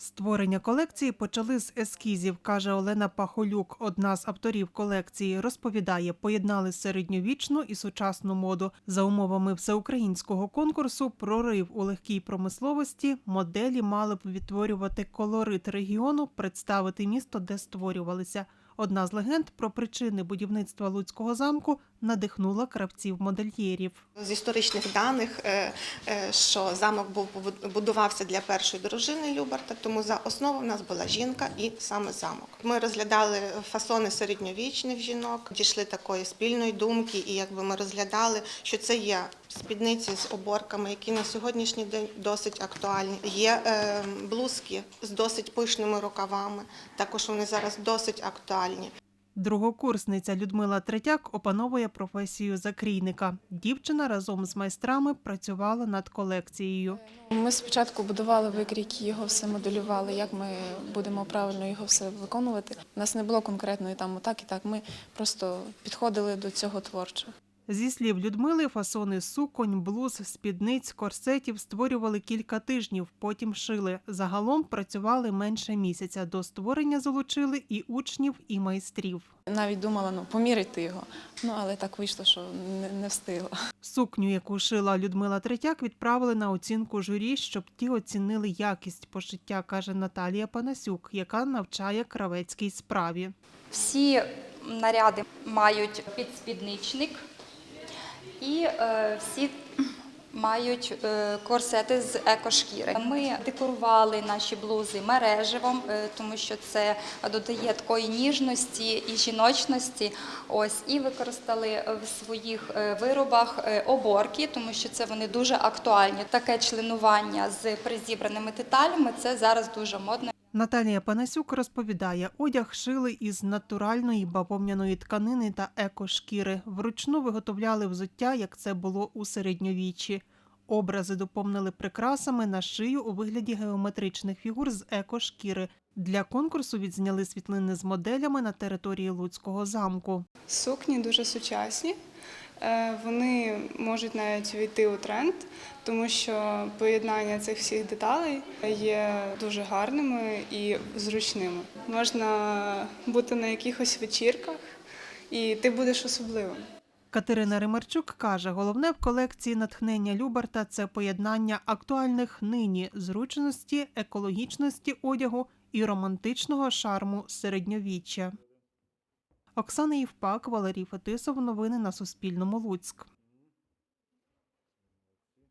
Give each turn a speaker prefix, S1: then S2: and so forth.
S1: Створення колекції почали з ескізів, каже Олена Пахолюк. Одна з авторів колекції розповідає, поєднали середньовічну і сучасну моду. За умовами всеукраїнського конкурсу Прорив у легкій промисловості моделі мали б відтворювати колорит регіону, представити місто, де створювалися. Одна з легенд про причини будівництва Луцького замку надихнула кравців-модельєрів.
S2: З історичних даних, е, е, що замок був будувався для першої дружини Любарта, тому за основу в нас була жінка і саме замок. Ми розглядали фасони середньовічних жінок, дійшли такої спільної думки, і якби ми розглядали, що це є спідниці з оборками, які на сьогоднішній день досить актуальні. Є е, блузки з досить пишними рукавами. Також вони зараз досить актуальні.
S1: Другокурсниця Людмила Третяк опановує професію закрійника. Дівчина разом з майстрами працювала над колекцією.
S3: Ми спочатку будували викрійки, його все моделювали, як ми будемо правильно його все виконувати. У нас не було конкретної там отак і так. Ми просто підходили до цього творчо.
S1: Зі слів Людмили, фасони суконь, блуз, спідниць, корсетів створювали кілька тижнів, потім шили. Загалом працювали менше місяця. До створення залучили і учнів, і майстрів.
S3: Навіть думала, ну поміряти його. Ну але так вийшло, що не, не встигла.
S1: Сукню, яку шила Людмила Третяк, відправили на оцінку журі, щоб ті оцінили якість пошиття, каже Наталія Панасюк, яка навчає кравецькій справі.
S4: Всі наряди мають підспідничник і е, всі мають е, корсети з екошкіри. Ми декорували наші блузи мереживом, е, тому що це додає такої ніжності і жіночності. Ось і використали в своїх виробах оборки, тому що це вони дуже актуальні. Таке членування з призібраними деталями це зараз дуже модно.
S1: Наталія Панасюк розповідає, одяг шили із натуральної бавовняної тканини та екошкіри. Вручну виготовляли взуття, як це було у середньовіччі. Образи доповнили прикрасами на шию у вигляді геометричних фігур з екошкіри. Для конкурсу відзняли світлини з моделями на території Луцького замку.
S5: Сукні дуже сучасні. Е, Вони можуть навіть війти у тренд, тому що поєднання цих всіх деталей є дуже гарними і зручними. Можна бути на якихось вечірках, і ти будеш особливим.
S1: Катерина Римарчук каже, головне в колекції натхнення Любарта це поєднання актуальних нині зручності, екологічності одягу і романтичного шарму середньовіччя. Оксана Євпак, Валерій Фетисов. Новини на Суспільному. Луцьк.